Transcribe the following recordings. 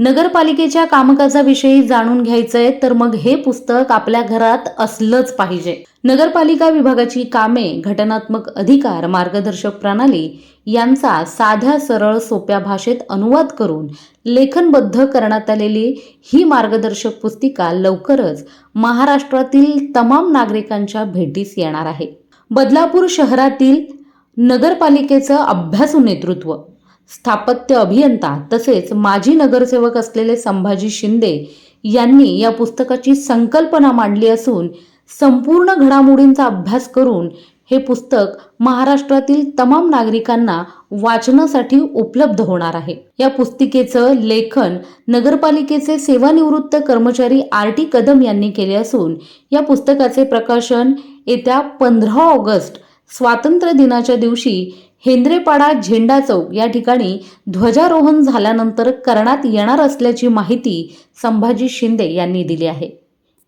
नगरपालिकेच्या कामकाजाविषयी जाणून घ्यायचंय तर मग हे पुस्तक आपल्या घरात असलंच पाहिजे. नगरपालिका विभागाची कामे घटनात्मक अधिकार मार्गदर्शक प्रणाली यांचा साध्या सरळ सोप्या भाषेत अनुवाद करून लेखनबद्ध करण्यात आलेली ही मार्गदर्शक पुस्तिका लवकरच महाराष्ट्रातील तमाम नागरिकांच्या भेटीस येणार आहे. बदलापूर शहरातील नगरपालिकेचं अभ्यासू नेतृत्व स्थापत्य अभियंता तसेच माजी नगरसेवक असलेले संभाजी शिंदे यांनी या पुस्तकाची संकल्पना मांडली असून संपूर्ण घडामोडींचा अभ्यास करून हे पुस्तक महाराष्ट्रातील तमाम नागरिकांना वाचनासाठी उपलब्ध होणार आहे. या पुस्तिकेचं लेखन नगरपालिकेचे सेवानिवृत्त कर्मचारी आर टी कदम यांनी केले असून या पुस्तकाचे प्रकाशन येत्या पंधरा ऑगस्ट स्वातंत्र्य दिनाच्या दिवशी हेंद्रेपाडा झेंडा चौक या ठिकाणी ध्वजारोहण झाल्यानंतर करण्यात येणार असल्याची माहिती संभाजी शिंदे यांनी दिली आहे.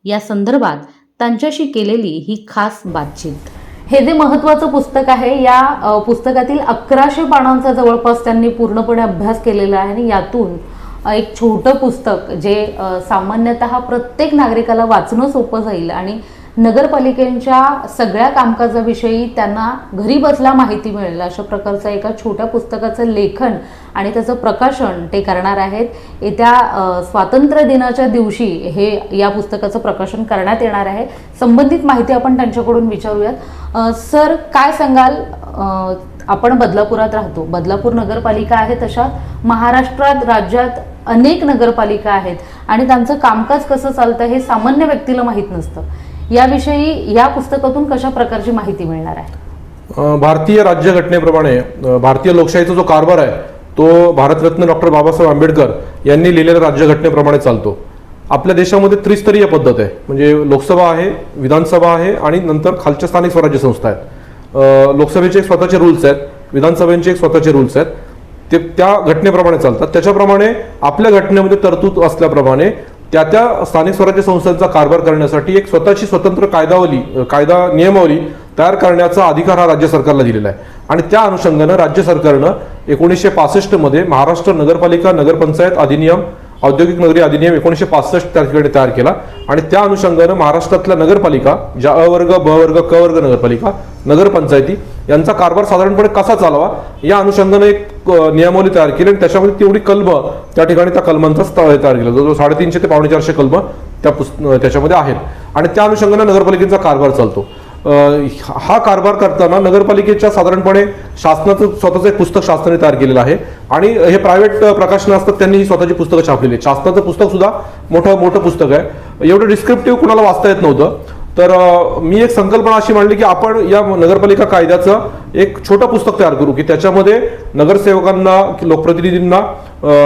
या संदर्भात त्यांच्याशी केलेली ही खास बातचीत. हे जे महत्वाचं पुस्तक आहे या पुस्तकातील अकराशे पानांचा जवळपास त्यांनी पूर्णपणे अभ्यास केलेला आहे आणि यातून एक छोटं पुस्तक जे सामान्यतः सामान्यतः प्रत्येक नागरिकाला वाचणं सोपं जाईल आणि नगरपालिकेच्या सगळ्या कामकाजाविषयी त्यांना घरी बसला माहिती मिळेल. अशा प्रकारचं एका छोट्या पुस्तकाचं लेखन आणि त्याचं प्रकाशन ते करणार आहेत. येत्या स्वातंत्र्य दिनाच्या दिवशी हे या पुस्तकाचं प्रकाशन करण्यात येणार आहे. संबंधित माहिती आपण त्यांच्याकडून विचारूयात. सर काय सांगाल? आपण बदलापुरात राहतो. बदलापूर नगरपालिका आहे तशा महाराष्ट्रात राज्यात अनेक नगरपालिका आहेत आणि त्यांचं कामकाज कसं चालतं हे सामान्य व्यक्तीला माहीत नसतं. याविषयी या पुस्तकातून कशा प्रकारची माहिती मिळणार आहे? भारतीय राज्यघटनेप्रमाणे भारतीय लोकशाहीचा जो कारभार आहे तो भारतरत्न डॉक्टर बाबासाहेब आंबेडकर यांनी लिहिलेल्या राज्यघटनेप्रमाणे चालतो. आपल्या देशामध्ये त्रिस्तरीय पद्धत आहे. म्हणजे लोकसभा आहे विधानसभा आहे आणि नंतर खालच्या स्थानिक स्वराज्य संस्था आहेत. लोकसभेचे एक स्वतःचे रूल्स आहेत विधानसभेचे एक स्वतःचे रूल्स आहेत. ते त्या घटनेप्रमाणे चालतात. त्याच्याप्रमाणे आपल्या घटनेमध्ये तरतूद असल्याप्रमाणे त्या त्या स्थानिक स्वराज्य संस्थांचा कारभार करण्यासाठी एक स्वतःची स्वतंत्र कायदावली कायदा नियमावली तयार करण्याचा अधिकार हा राज्य सरकारला दिलेला आहे. आणि त्या अनुषंगानं राज्य सरकारनं एकोणीसशे पासष्टमध्ये महाराष्ट्र नगरपालिका नगरपंचायत अधिनियम औद्योगिक नगरी अधिनियम एकोणीसशे पासष्ट त्या ठिकाणी तयार केला. आणि त्या अनुषंगानं महाराष्ट्रातल्या नगरपालिका ज्या अ वर्ग ब वर्ग क वर्ग नगरपालिका नगरपंचायती यांचा कारभार साधारणपणे कसा चालावा या अनुषंगानं एक नियमावली तयार केली आणि त्याच्यामध्ये तेवढी कलम त्या ठिकाणी त्या कलमांचा तयार केला. जवळजवळ साडेतीनशे ते पावणे चारशे कलम त्या पुस्त त्याच्यामध्ये आहेत. आणि त्या अनुषंगाने नगरपालिकेचा कारभार चालतो. हा कारभार करताना नगरपालिकेच्या साधारणपणे शासनाचं स्वतःचं एक पुस्तक शासनाने तयार केलेलं आहे. आणि हे प्रायव्हेट प्रकाशन असतात त्यांनी ही स्वतःची पुस्तकं छापलेली आहेत. शासनाचं पुस्तक सुद्धा मोठं मोठं पुस्तक आहे. एवढं डिस्क्रिप्टिव्ह कुणाला वाचता येत नव्हतं. तर मी एक संकल्पना अशी मांडली की आपण या नगरपालिका कायद्याचं एक छोटं पुस्तक तयार करू की त्याच्यामध्ये नगरसेवकांना लोकप्रतिनिधींना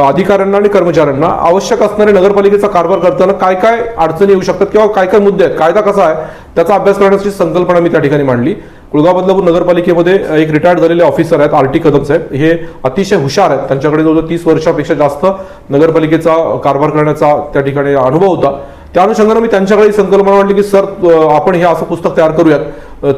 अधिकाऱ्यांना आणि कर्मचाऱ्यांना आवश्यक असणारे नगरपालिकेचा कारभार करताना काय काय अडचणी येऊ शकतात किंवा काय काय मुद्दे आहेत कायदा कसा आहे त्याचा अभ्यास करण्याची संकल्पना मी त्या ठिकाणी मांडली. कुळगाव बदलापूर नगरपालिकेमध्ये एक रिटायर्ड झालेले ऑफिसर आहेत आर टी कदम साहेब. हे अतिशय हुशार आहेत. त्यांच्याकडे जवळजवळ तीस वर्षापेक्षा जास्त नगरपालिकेचा कारभार करण्याचा त्या ठिकाणी अनुभव होता. त्या अनुषंगानं मी त्यांच्याकडे संकल्पना मांडली की सर आपण हे असं पुस्तक तयार करूयात.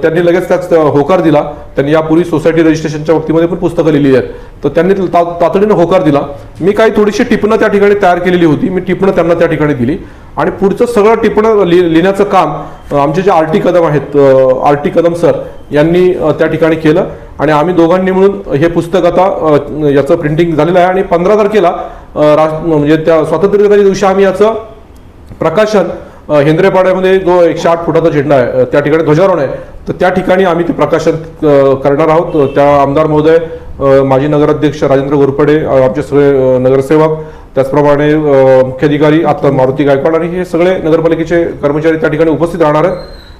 त्यांनी लगेच त्याच होकार दिला. त्यांनी यापूर्वी सोसायटी रजिस्ट्रेशनच्या बाबतीमध्ये पण पुस्तकं लिहिली आहेत. तर त्यांनी तातडीनं होकार दिला. मी काही थोडीशी टिपणं त्या ठिकाणी तयार केलेली होती. मी टिपणं त्यांना त्या ठिकाणी दिली. आणि पुढचं सगळं टिपणं लि- लिहिण्याचं काम आमचे जे आर टी कदम आहेत आर टी कदम सर यांनी त्या ठिकाणी केलं. आणि आम्ही दोघांनी मिळून हे पुस्तक आता याचं प्रिंटिंग झालेलं आहे. आणि पंधरा तारखेला राज- म्हणजे त्या स्वातंत्र्य दिनाच्या दिवशी आम्ही याचं प्रकाशन हेंद्रेपाड्यामध्ये जो एकशे आठ फुटाचा झेंडा आहे त्या ठिकाणी ध्वजारोहण आहे. तर त्या ठिकाणी आम्ही ते प्रकाशन करणार आहोत. त्या आमदार महोदय माजी नगराध्यक्ष राजेंद्र घोरपडे आमचे सगळे नगरसेवक त्याचप्रमाणे मुख्याधिकारी आता मारुती गायकवाड आणि हे सगळे नगरपालिकेचे कर्मचारी त्या ठिकाणी उपस्थित राहणार आहेत.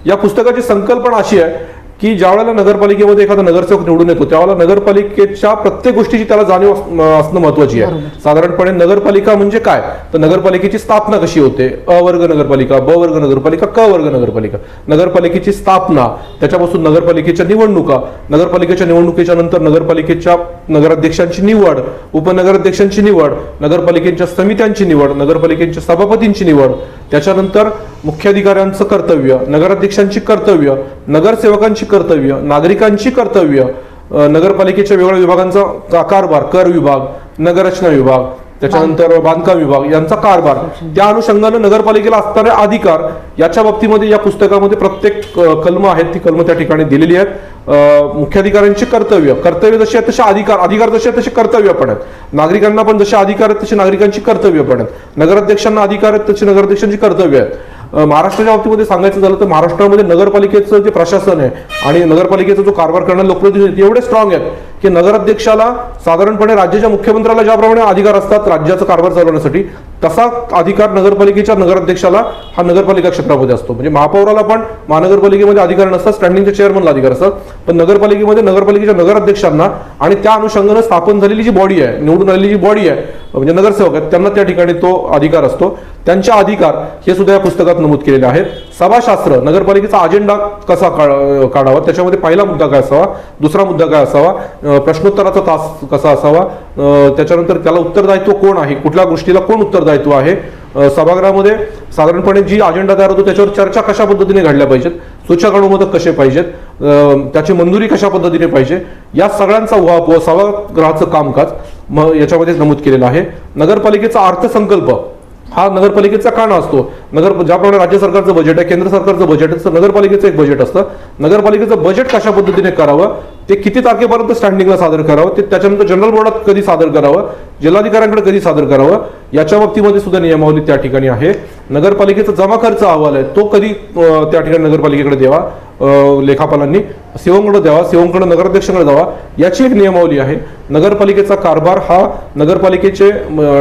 या पुस्तकाची संकल्पना अशी आहे की ज्या वेळेला नगरपालिकेमध्ये एखादा नगरसेवक निवडून येतो त्यावेळेला नगरपालिकेच्या प्रत्येक गोष्टीची त्याला जाणीव अस- असणं महत्वाची आहे. साधारणपणे नगरपालिका म्हणजे काय? तर नगरपालिकेची स्थापना कशी होते? अ वर्ग नगरपालिका ब वर्ग नगरपालिका क वर्ग नगरपालिका. नगरपालिकेची स्थापना त्याच्यापासून नगरपालिकेच्या निवडणुका नगरपालिकेच्या निवडणुकीच्या नंतर नगरपालिकेच्या नगराध्यक्षांची निवड उपनगराध्यक्षांची निवड नगरपालिकेच्या समित्यांची निवड नगरपालिकेच्या सभापतींची निवड त्याच्यानंतर मुख्याधिकाऱ्यांचं कर्तव्य नगराध्यक्षांची कर्तव्य नगरसेवकांची कर्तव्य नागरिकांची कर्तव्य नगरपालिकेच्या वेगवेगळ्या विभागांचा कारभार कर विभाग नगररचना विभाग त्याच्यानंतर बांधकाम विभाग यांचा कारभार. त्या अनुषंगानं नगरपालिकेला असणारे अधिकार याच्या बाबतीमध्ये या पुस्तकामध्ये प्रत्येक कलम आहेत ती कलम त्या ठिकाणी दिलेली आहेत. मुख्याधिकाऱ्यांचे मुख्याधिकाऱ्यांची कर्तव्य कर्तव्य जशी आहेत तसे अधिकार अधिकार जसे आहेत तसे कर्तव्य पण आहेत. नागरिकांना पण जसे अधिकार आहेत तसे नागरिकांची कर्तव्य पण आहेत. नगराध्यक्षांना अधिकार आहेत तसे नगराध्यक्षांची कर्तव्य आहेत. महाराष्ट्राच्या बाबतीमध्ये सांगायचं झालं तर महाराष्ट्रामध्ये नगरपालिकेचं जे प्रशासन आहे आणि नगरपालिकेचा जो कारभार करणारे लोकप्रतिनिधी एवढे स्ट्रॉंग आहेत की नगराध्यक्षाला साधारणपणे राज्याच्या मुख्यमंत्र्याला ज्याप्रमाणे अधिकार असतात राज्याचा कारभार चालवण्यासाठी तसा अधिकार नगरपालिकेच्या नगराध्यक्षाला हा नगरपालिका क्षेत्रामध्ये असतो. म्हणजे महापौराला पण महानगरपालिकेमध्ये अधिकार नसतात स्टँडिंगच्या चेअरमनला अधिकार असतात. पण नगरपालिकेमध्ये नगरपालिकेच्या नगराध्यक्षांना आणि त्या अनुषंगानं स्थापन झालेली जी बॉडी आहे निवडून आलेली जी बॉडी आहे म्हणजे नगरसेवक आहेत त्यांना त्या ठिकाणी तो अधिकार असतो. त्यांचे अधिकार हे सुद्धा या पुस्तकात नमूद केलेले आहेत. सभाशास्त्र नगरपालिकेचा अजेंडा कसा काढावा? त्याच्यामध्ये पहिला मुद्दा काय असावा? दुसरा मुद्दा काय असावा? प्रश्नोत्तराचा तास कसा असावा? त्याच्यानंतर त्याला उत्तरदायित्व कोण आहे? कुठल्या गोष्टीला कोण उत्तरदायित्व आहे? सभागृहामध्ये साधारणपणे जी अजेंडा तयार होतो त्याच्यावर चर्चा कशा पद्धतीने घडल्या पाहिजेत? सूचक अनुमोदक कसे पाहिजेत? त्याची मंजुरी कशा पद्धतीने पाहिजे? या सगळ्यांचा उहापोह सभागृहाचं कामकाज म याच्यामध्ये नमूद केलेलं आहे. नगरपालिकेचा अर्थसंकल्प हा नगरपालिकेचा काना असतो. नगर ज्याप्रमाणे राज्य सरकारचं बजेट आहे केंद्र सरकारचं बजेट असतं नगरपालिकेचं एक बजेट असतं. नगरपालिकेचं बजेट कशा पद्धतीने करावं ते किती तारखेपर्यंत स्टँडिंगला सादर करावं ते त्याच्यानंतर जनरल बोर्डात कधी सादर करावं जिल्हाधिकाऱ्यांकडे कधी सादर करावं? याच्या बाबतीमध्ये सुद्धा नियमावली त्या ठिकाणी आहे. नगरपालिकेचा जमा खर्च अहवाल आहे तो कधी त्या ठिकाणी नगरपालिकेकडे द्यावा? लेखापालांनी. सेवंकडे द्यावा सेवंकडे नगराध्यक्षांकडे द्यावा याची एक नियमावली आहे. नगरपालिकेचा कारभार हा नगरपालिकेचे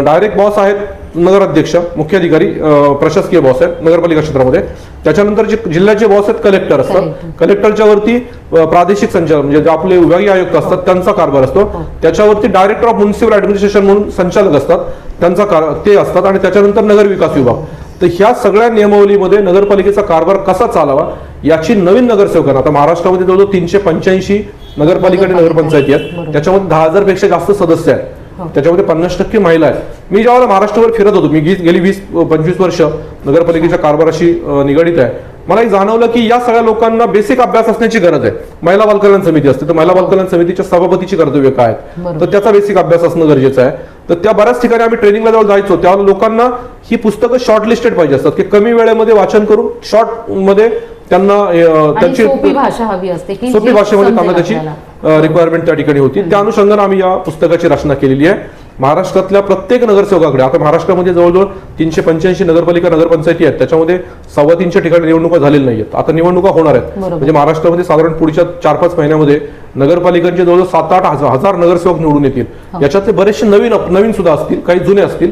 डायरेक्ट बॉस आहेत नगराध्यक्ष मुख्याधिकारी अधिकारी प्रशासकीय बॉस आहेत नगरपालिका क्षेत्रामध्ये. त्याच्यानंतर जे जिल्ह्याचे बॉस आहेत कलेक्टर असतात. कलेक्टरच्या वरती प्रादेशिक संचालक म्हणजे जे आपले विभागीय आयुक्त असतात त्यांचा कारभार असतो. त्याच्यावरती डायरेक्टर ऑफ म्युन्सिपल ऍडमिनिस्ट्रेशन म्हणून संचालक असतात. त्यांचा ते असतात. आणि त्याच्यानंतर नगर विकास विभाग. तर ह्या सगळ्या नियमावलीमध्ये नगरपालिकेचा कारभार कसा चालावा याची नवीन नगरसेवकांना आता महाराष्ट्रामध्ये जवळजवळ तीनशे पंच्याऐंशी नगरपालिका आणि नगरपंचायती आहेत. त्याच्यामध्ये दहा हजारपेक्षा जास्त सदस्य हो. आहेत. त्याच्यामध्ये पन्नास टक्के महिला आहेत. मी ज्यावेळेला महाराष्ट्रभर फिरत होतो मी गेली वीस पंचवीस वर्ष नगरपालिकेच्या कारभाराशी निगडीत आहे. मला एक जाणवलं की या सगळ्या लोकांना बेसिक अभ्यास असण्याची गरज आहे. महिला बालकल्याण समिती असते तर महिला बालकल्याण समितीच्या सभापतीची कर्तव्य काय आहेत. तर त्याचा बेसिक अभ्यास असणं गरजेचं आहे. तर त्या बऱ्याच ठिकाणी आम्ही ट्रेनिंगला जेव्हा जायचो. त्यावेळेला लोकांना ही पुस्तकं शॉर्टलिस्टेड पाहिजे असतात की कमी वेळेमध्ये वाचन करून शॉर्टमध्ये त्यांना त्यांची सोपी भाषा हवी असते की सोपी जी भाषेमध्ये त्यांना त्याची. रिक्वायरमेंट त्या ठिकाणी होती. त्या अनुषंगाने आम्ही या पुस्तकाची रचना केलेली आहे. महाराष्ट्रातल्या प्रत्येक नगरसेवकाकडे आता महाराष्ट्रामध्ये जवळजवळ तीनशे पंच्याऐंशी नगरपालिका नगरपंचायती आहेत. त्याच्यामध्ये सव्वा तीनशे ठिकाणी निवडणुका झालेल्या नाहीयेत आता निवडणुका होणार आहेत. म्हणजे महाराष्ट्रामध्ये साधारण पुढच्या चार पाच महिन्यामध्ये नगरपालिकांचे जवळजवळ सात आठ हजार नगरसेवक निवडून येतील. याच्यातले बरेचसे नवीन नवीन सुद्धा असतील काही जुने असतील.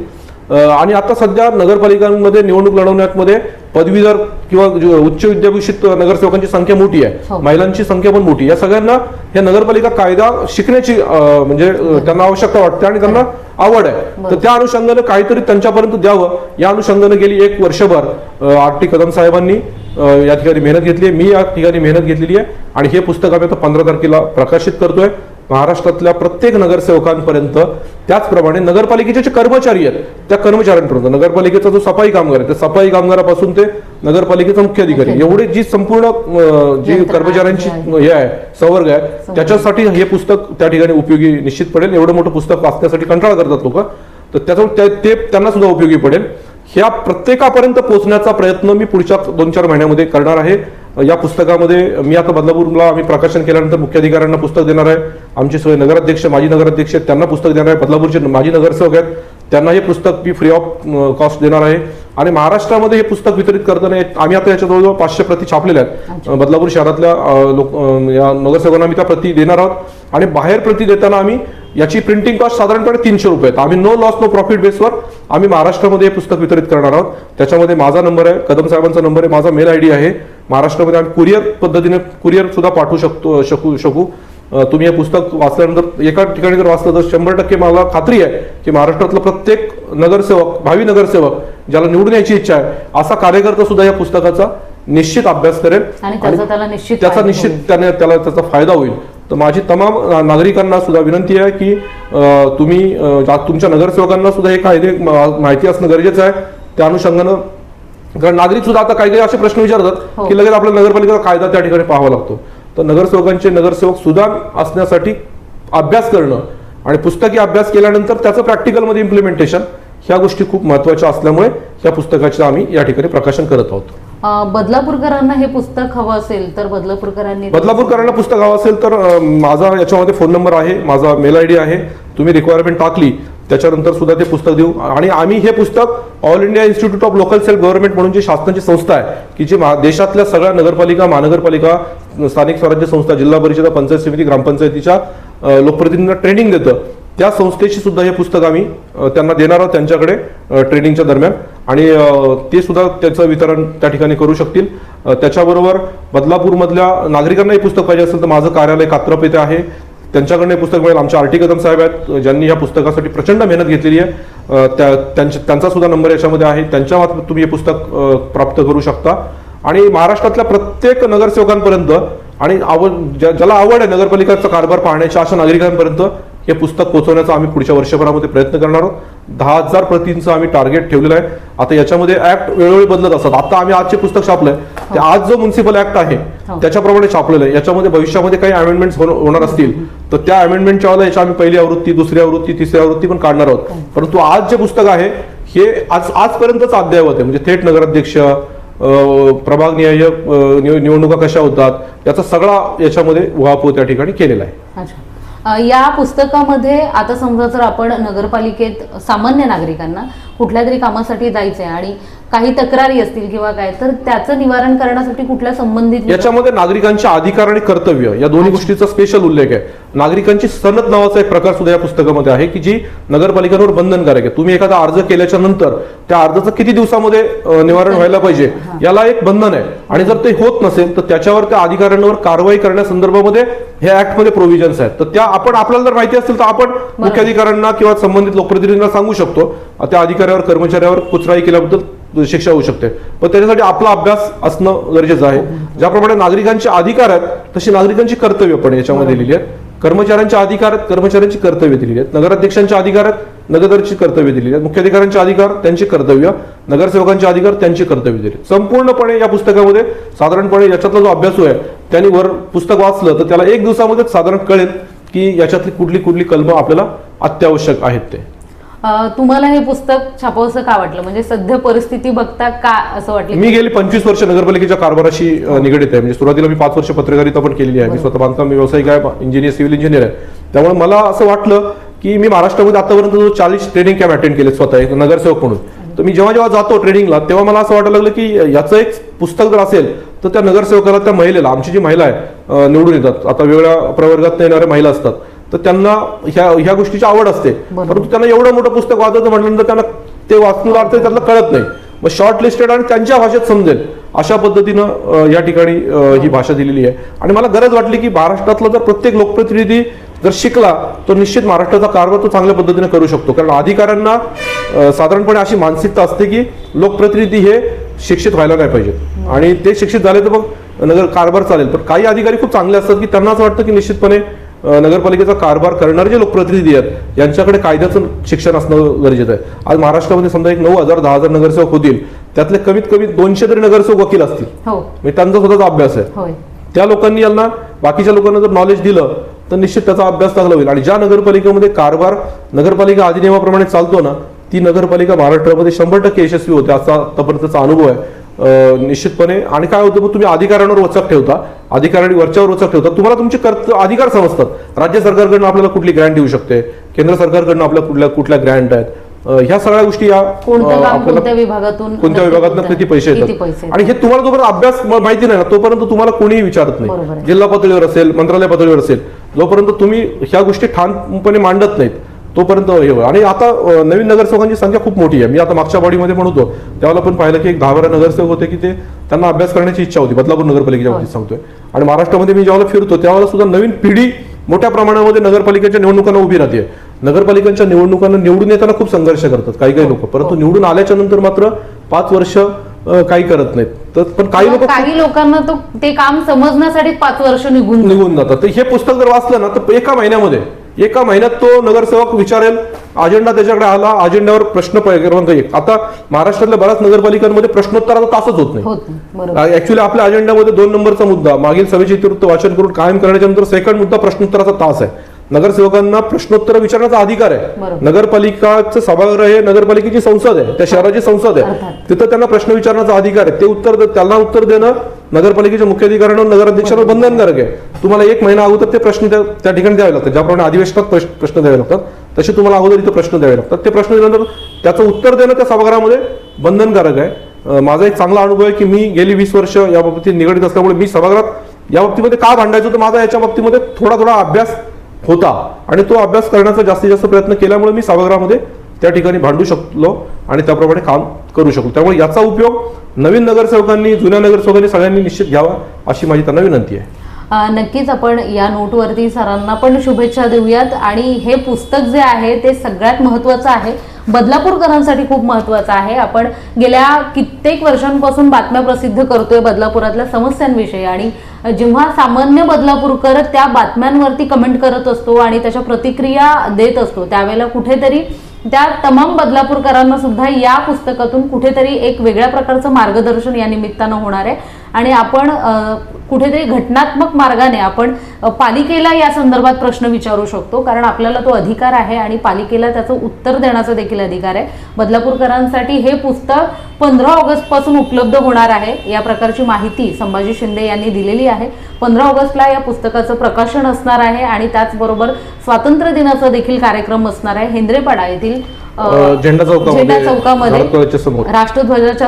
आणि आता सध्या नगरपालिकांमध्ये निवडणूक लढवण्यामध्ये पदवीधर किंवा जो उच्च विद्याभूषित नगरसेवकांची संख्या मोठी हो. आहे महिलांची संख्या पण मोठी. या सगळ्यांना या नगरपालिका कायदा शिकण्याची म्हणजे त्यांना आवश्यकता वाटते आणि त्यांना आवड आहे. तर. त्या अनुषंगाने काहीतरी त्यांच्यापर्यंत द्यावं. या अनुषंगाने गेली एक वर्षभर आर टी कदम साहेबांनी या ठिकाणी मेहनत घेतली आहे. मी या ठिकाणी मेहनत घेतलेली आहे. आणि हे पुस्तक आम्ही आता पंधरा तारखेला प्रकाशित करतोय. महाराष्ट्रातल्या प्रत्येक नगरसेवकांपर्यंत त्याचप्रमाणे नगरपालिकेचे जे कर्मचारी आहेत त्या कर्मचाऱ्यांपर्यंत. नगरपालिकेचा जो सफाई कामगार आहे त्या सफाई कामगारापासून ते नगरपालिकेचा मुख्य अधिकारी एवढे जी संपूर्ण जी कर्मचाऱ्यांची. हे आहे संवर्ग आहे त्याच्यासाठी हे पुस्तक त्या ठिकाणी उपयोगी निश्चित पडेल. एवढं मोठं पुस्तक वाचण्यासाठी कंटाळा करतात लोक. तर त्याचा त्या- ते त्यांना सुद्धा उपयोगी पडेल. ह्या प्रत्येकापर्यंत पोहोचण्याचा प्रयत्न मी पुढच्या दोन चार महिन्यामध्ये करणार आहे. या पुस्तकामध्ये मी आता बदलापूरला आम्ही प्रकाशन केल्यानंतर मुख्याधिकाऱ्यांना पुस्तक देणार आहे. आमचे सगळे नगराध्यक्ष माजी नगराध्यक्ष आहेत त्यांना पुस्तक देणार आहे. बदलापूरचे माजी नगरसेवक आहेत. त्यांना हे पुस्तक मी फ्री ऑफ कॉस्ट देणार आहे. आणि महाराष्ट्रामध्ये हे पुस्तक वितरित करताना आम्ही आता याच्या जवळजवळ पाचशे प्रती छापलेल्या आहेत. बदलापूर शहरातल्या लोक या नगरसेवकांना आम्ही त्या प्रती देणार आहोत. आणि बाहेर प्रती देताना आम्ही याची प्रिंटिंग कॉस्ट साधारणपणे तीनशे रुपये आहेत. आम्ही नो लॉस नो प्रॉफिट बेसवर आम्ही महाराष्ट्रामध्ये हे पुस्तक वितरित करणार आहोत. त्याच्यामध्ये माझा नंबर आहे कदम साहेबांचा नंबर आहे माझा मेल आय डी आहे. महाराष्ट्रामध्ये आम्ही कुरिअर पद्धतीने कुरिअर सुद्धा पाठवू शकतो शकू शकू. तुम्ही हे पुस्तक वाचल्यानंतर एका ठिकाणी जर वाचलं तर शंभर टक्के मला खात्री आहे की महाराष्ट्रातला प्रत्येक नगरसेवक भावी नगरसेवक ज्याला निवडून यायची इच्छा आहे असा कार्यकर्ता सुद्धा या पुस्तकाचा निश्चित अभ्यास करेल आणि त्याचा निश्चित. त्याने त्याला त्याचा फायदा होईल तर माझी तमाम नागरिकांना सुद्धा विनंती आहे की तुम्ही तुमच्या नगरसेवकांना सुद्धा हे कायदे माहिती असणं गरजेचं आहे त्या अनुषंगानं कारण नागरिक सुद्धा आता काही काही असे प्रश्न विचारतात हो. की लगेच आपल्या नगरपालिकेचा कायदा त्या ठिकाणी पाहावा लागतो तर नगरसेवकांचे नगरसेवक सुधार असण्यासाठी अभ्यास करणं आणि पुस्तकी अभ्यास केल्यानंतर त्याचं प्रॅक्टिकलमध्ये इम्प्लिमेंटेशन ह्या गोष्टी खूप महत्त्वाच्या असल्यामुळे या पुस्तकाचे आम्ही या ठिकाणी प्रकाशन करत आहोत. बदलापूरकरांना हे पुस्तक हवं असेल तर बदलापूरकरांनी बदलापूरकरांना पुस्तक हवं असेल तर माझा याच्यामध्ये फोन नंबर आहे माझा मेल आय डी आहे. तुम्ही रिक्वायरमेंट टाकली त्याच्यानंतर सुद्धा ते पुस्तक देऊ. आणि आम्ही हे पुस्तक all India institute of local self government म्हणून जी शासनाची संस्था आहे की जी देशातल्या सगळ्या नगरपालिका महानगरपालिका स्थानिक स्वराज्य संस्था जिल्हा परिषद पंचायत समिती ग्रामपंचायतीच्या लोकप्रतिनिधींना ट्रेनिंग देतं. त्या संस्थेशी सुद्धा हे पुस्तक आम्ही त्यांना देणार आहोत त्यांच्याकडे ट्रेनिंगच्या दरम्यान. आणि ते सुद्धा त्याचं वितरण त्या ठिकाणी करू शकतील. त्याच्याबरोबर बदलापूरमधल्या नागरिकांना हे पुस्तक पाहिजे असेल तर माझं कार्यालय कात्रप येथे आहे. त्यांच्याकडनं हे पुस्तक मिळेल. आमचे आरटी कदम साहेब आहेत ज्यांनी या पुस्तकासाठी प्रचंड मेहनत घेतलेली आहे. त्या त्यांचा सुद्धा नंबर याच्यामध्ये आहे. त्यांच्या मार्फत तुम्ही हे पुस्तक प्राप्त करू शकता. आणि महाराष्ट्रातल्या प्रत्येक नगरसेवकांपर्यंत आणि आवड ज्या- ज्याला आवड आहे नगरपालिकाचा कारभार पाहण्याच्या अशा नागरिकांपर्यंत हे पुस्तक पोहोचवण्याचा आम्ही पुढच्या वर्षभरामध्ये प्रयत्न करणार आहोत. दहा हजार प्रतींचं आम्ही टार्गेट ठेवलेलं आहे. आता याच्यामध्ये ऍक्ट वेळोवेळी बदलत असतात. आता आम्ही आजचे पुस्तक छापलंय. ते आज जो म्युन्सिपल ऍक्ट आहे हो. त्याच्याप्रमाणे छापलेलं आहे. याच्यामध्ये भविष्यामध्ये काही अमेंडमेंट्स होणार असतील तर त्या अमेंडमेंटच्या वेळेला याच्या आम्ही पहिली आवृत्ती दुसरी आवृत्ती तिसरी आवृत्ती पण काढणार आहोत. परंतु आज जे पुस्तक आहे हे आज आजपर्यंतच अद्ययावत आहे. म्हणजे थेट नगराध्यक्ष प्रभाग प्रभागनिहाय निवडणुका कशा होतात याचा सगळा याच्यामध्ये उहापोह त्या ठिकाणी केलेला आहे. या पुस्तकामध्ये आता समजा जर आपण नगरपालिकेत सामान्य नागरिकांना कुठल्या तरी कामासाठी जायचं आहे आणि काही तक्रारी असतील किंवा काय तर त्याचं निवारण करण्यासाठी कुठल्या संबंधित याच्यामध्ये नागरिकांचे अधिकार आणि कर्तव्य या दोन्ही गोष्टीचा स्पेशल उल्लेख आहे. नागरिकांची सनद नावाचा एक प्रकार सुद्धा या पुस्तकामध्ये आहे की जी नगरपालिकांवर बंधनकारक आहे. तुम्ही एखादा अर्ज केल्याच्यानंतर त्या अर्जाचं किती दिवसामध्ये निवारण व्हायला पाहिजे याला एक बंधन आहे. आणि जर ते होत नसेल तर त्याच्यावर त्या अधिकाऱ्यांवर कारवाई करण्यासंदर्भामध्ये हे ऍक्टमध्ये प्रोव्हिजन्स आहेत. तर त्या आपण आपल्याला जर माहिती असेल तर आपण मुख्याधिकाऱ्यांना किंवा संबंधित लोकप्रतिनिधींना सांगू शकतो. त्या अधिकाऱ्यावर कर्मचाऱ्यावर कुचराई केल्याबद्दल शिक्षा होऊ शकते. पण त्याच्यासाठी आपला अभ्यास असणं गरजेचं आहे. ज्याप्रमाणे नागरिकांचे अधिकार आहेत तशी नागरिकांची कर्तव्य पण याच्यामध्ये दिलेली आहेत. कर्मचाऱ्यांचे अधिकार आहेत कर्मचाऱ्यांची कर्तव्य दिलेली आहेत. नगराध्यक्षांचे अधिकार आहेत नगरची कर्तव्य दिलेली आहेत. मुख्याधिकाऱ्यांचे अधिकार त्यांची कर्तव्य. नगरसेवकांचे अधिकार त्यांची कर्तव्य दिली. संपूर्णपणे या पुस्तकामध्ये साधारणपणे याच्यातला जो अभ्यासू आहे त्यांनी वर पुस्तक वाचलं तर त्याला एक दिवसामध्येच साधारण कळेल की याच्यातली कुठली कुठली कलमं आपल्याला अत्यावश्यक आहेत ते. तुम्हाला हे पुस्तक छापावंसं का वाटलं? म्हणजे सध्या परिस्थिती बघता का असं वाटलं मी गेली पंचवीस वर्ष नगरपालिकेच्या कारभाराशी अ, निगडीत आहे. म्हणजे सुरुवातीला मी पाच वर्ष पत्रकारिता पण केलेली आहे. मी स्वतः बांधकाम व्यावसायिक आहे इंजिनियर सिव्हिल इंजिनियर आहे. त्यामुळे मला असं वाटलं की मी महाराष्ट्रामध्ये आतापर्यंत जो चाळीस ट्रेनिंग कॅम्प अटेंड केले स्वतः एक नगरसेवक म्हणून तर मी जेव्हा जेव्हा जातो ट्रेनिंगला तेव्हा मला असं वाटायला लागलं की याचं एक पुस्तक जर असेल तर त्या नगरसेवकाला त्या महिलेला आमची जी महिला आहे निवडून येतात. आता वेगळ्या प्रवर्गात येणाऱ्या महिला असतात. तर त्यांना ह्या ह्या गोष्टीची आवड असते. परंतु त्यांना एवढं मोठं पुस्तक वाचायचं म्हटल्यानंतर त्यांना ते वाचण्याचा अर्थ त्यातलं कळत नाही. मग शॉर्ट लिस्टेड आणि त्यांच्या भाषेत समजेल. अशा पद्धतीनं या ठिकाणी ही भाषा दिलेली आहे. आणि मला गरज वाटली की महाराष्ट्रातला जर प्रत्येक लोकप्रतिनिधी जर शिकला तर निश्चित महाराष्ट्राचा कारभार तो चांगल्या पद्धतीने करू शकतो. कारण अधिकाऱ्यांना साधारणपणे अशी मानसिकता असते की लोकप्रतिनिधी हे शिक्षित व्हायला नाही पाहिजेत. आणि ते शिक्षित झाले तर मग नगर कारभार चालेल. पण काही अधिकारी खूप चांगले असतात की त्यांना असं वाटतं की निश्चितपणे नगरपालिकेचा कारभार करणारे जे लोकप्रतिनिधी आहेत यांच्याकडे कायद्याचं शिक्षण असणं गरजेचं आहे. आज महाराष्ट्रामध्ये समजा एक नऊ हजार दहा हजार नगरसेवक होतील त्यातले कमीत कमी दोनशे तरी नगरसेवक वकील असतील. हो. म्हणजे त्यांचा स्वतःचा अभ्यास आहे. त्या लोकांनी यांना बाकीच्या लोकांना जर नॉलेज दिलं तर निश्चित त्याचा अभ्यास चांगला होईल. आणि ज्या नगरपालिकेमध्ये कारभार नगरपालिका अधिनियमाप्रमाणे चालतो ना ती नगरपालिका महाराष्ट्रामध्ये शंभर टक्के यशस्वी होते असा आतापर्यंतचा अनुभव आहे. निश्चितपणे. आणि काय होतं मग तुम्ही अधिकाऱ्यांवर वचक ठेवता. अधिकाऱ्यांनी वरच्यावर वचक ठेवता. तुम्हाला तुमचे कर्त अधिकार समजतात. राज्य सरकारकडनं आपल्याला कुठली ग्रँट येऊ शकते? केंद्र सरकारकडनं आपल्या कुठल्या कुठल्या ग्रँट आहेत? ह्या सगळ्या गोष्टी या आपल्याला कोणत्या विभागातून कोणत्या विभागातनं? किती पैसे येतात? आणि हे तुम्हाला जोपर्यंत अभ्यास माहिती नाही ना तोपर्यंत तुम्हाला कोणीही विचारत नाही. जिल्हा पातळीवर असेल मंत्रालय पातळीवर असेल जोपर्यंत तुम्ही ह्या गोष्टी ठामपणे मांडत नाहीत तोपर्यंत हे आणि आता नवीन नगरसेवकांची संख्या खूप मोठी आहे. मी आता मागच्या बॉडीमध्ये पण होतो. त्यावेळेला पण पाहिलं की एक दहा बारा नगरसेवक होते की ते त्यांना अभ्यास करण्याची इच्छा होती. बदलापूर नगरपालिकेच्या. बाबतीत सांगतोय. आणि महाराष्ट्रामध्ये मी ज्यावेळेला फिरतो त्यावेळेला सुद्धा नवीन पिढी मोठ्या प्रमाणामध्ये नगरपालिकेच्या निवडणुकांना उभी राहते. नगरपालिकांच्या निवडणुकांना निवडून येताना खूप संघर्ष करतात काही काही लोक. परंतु निवडून आल्याच्यानंतर मात्र पाच वर्ष काही करत नाहीत. तर पण काही लोक काही लोकांना तो ते काम समजण्यासाठी पाच वर्ष निघून. निघून जातात. तर हे पुस्तक जर वाचलं ना तर एका महिन्यामध्ये एका महिन्यात तो नगरसेवक विचारेल अजेंडा त्याच्याकडे आला अजेंड्यावर प्रश्न क्रमांक एक. आता महाराष्ट्रातल्या बऱ्याच नगरपालिकांमध्ये प्रश्नोत्तराचा तासच होत नाही. ऍक्च्युली आपल्या अजेंड्यामध्ये दोन नंबरचा मुद्दा मागील सभेचे इतिवृत्त वाचन करून कायम करण्याच्या नंतर सेकंड मुद्दा प्रश्नोत्तराचा तास आहे. नगरसेवकांना प्रश्नोत्तर विचारण्याचा अधिकार आहे. नगरपालिकाचं सभागृह हे नगरपालिकेची संसद आहे त्या शहराची संसद आहे. तिथं त्यांना प्रश्न विचारण्याचा अधिकार आहे. ते उत्तर त्यांना उत्तर देणं नगरपालिकेच्या मुख्याधिकाऱ्यांना नगराध्यक्षांना बंधनकारक आहे. तुम्हाला एक महिना अगोदर ते प्रश्न त्या ठिकाणी द्यावे लागतात. ज्याप्रमाणे अधिवेशनात प्रश्न द्यावे लागतात तसे तुम्हाला अगोदर इथं प्रश्न द्यावे लागतात. ते प्रश्न दिल्यानंतर त्याचं उत्तर देणं त्या सभागृहामध्ये बंधनकारक आहे. माझा एक चांगला अनुभव आहे की मी गेली वीस वर्ष या बाबतीत निगडीत असल्यामुळे मी सभागृहात या बाबतीमध्ये का भांडायचो तर माझा याच्या बाबतीमध्ये थोडा थोडा अभ्यास होता. आणि तो अभ्यास करण्याचा जास्तीत जास्त प्रयत्न केल्यामुळे मी सभागृहामध्ये त्या ठिकाणी भांडू शकलो आणि त्याप्रमाणे काम करू शकलो. त्यामुळे याचा उपयोग नवीन नगरसेवकांनी जुन्या नगरसेवकांनी सगळ्यांनी निश्चित घ्यावा अशी माझी त्यांना विनंती आहे. नक्कीच आपण या नोटवरती सरांना पण शुभेच्छा देऊयात. आणि हे पुस्तक जे आहे ते सगळ्यात महत्त्वाचं आहे. बदलापूरकरांसाठी खूप महत्त्वाचं आहे. आपण गेल्या कित्येक वर्षांपासून बातम्या प्रसिद्ध करतोय बदलापुरातल्या समस्यांविषयी आणि जेव्हा सामान्य बदलापूरकर त्या बातम्यांवरती कमेंट करत असतो आणि त्याच्या प्रतिक्रिया देत असतो त्यावेळेला कुठेतरी त्या तमाम बदलापूरकरांना सुद्धा या पुस्तकातून कुठेतरी एक वेगळ्या प्रकारचं मार्गदर्शन या निमित्तानं होणार आहे. आणि आपण कुठेतरी घटनात्मक मार्गाने आपण पालिकेला या संदर्भात प्रश्न विचारू शकतो. कारण आपल्याला तो अधिकार आहे आणि पालिकेला त्याचं उत्तर देण्याचा देखील अधिकार आहे. बदलापूरकरांसाठी हे पुस्तक पंधरा ऑगस्टपासून उपलब्ध होणार आहे. या प्रकारची माहिती संभाजी शिंदे यांनी दिलेली आहे. पंधरा ऑगस्टला या पुस्तकाचं प्रकाशन असणार आहे आणि त्याचबरोबर स्वातंत्र्य दिनाचा देखील कार्यक्रम असणार आहे. हेंद्रेपाडा येथील झेंडा चौकामध्ये झेंडा चौकामध्ये भारत कॉलेजच्या समोर. राष्ट्रध्वजाच्या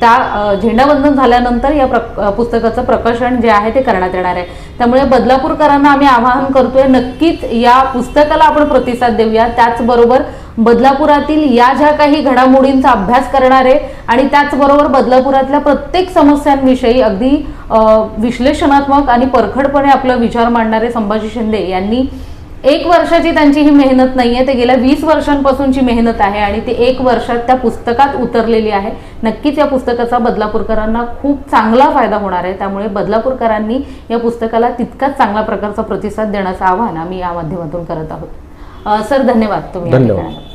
त्या झेंडावंदन झाल्यानंतर या पुस्तकाचं प्रकाशन जे आहे ते करण्यात येणार आहे. त्यामुळे बदलापूरकरांना आम्ही आवाहन करतोय नक्कीच या पुस्तकाला आपण प्रतिसाद देऊया. त्याचबरोबर बदलापुरातील या ज्या काही घडामोडींचा अभ्यास करणारे आणि त्याचबरोबर बदलापुरातल्या प्रत्येक समस्यांविषयी अगदी विश्लेषणात्मक आणि परखडपणे आपला विचार मांडणारे संभाजी शिंदे यांनी एक वर्षाची त्यांची ही मेहनत नाहीये. ते गेल्या वीस वर्षांपासूनची मेहनत आहे आणि ती एक वर्षात त्या पुस्तकात उतरलेली आहे. नक्कीच या पुस्तकाचा बदलापूरकरांना खूप चांगला फायदा होणार आहे. त्यामुळे बदलापूरकरांनी या पुस्तकाला तितकाच चांगला प्रकारचा प्रतिसाद देण्याचं आवाहन आम्ही या माध्यमातून करत आहोत. सर धन्यवाद. तुम्ही धन्यवाद.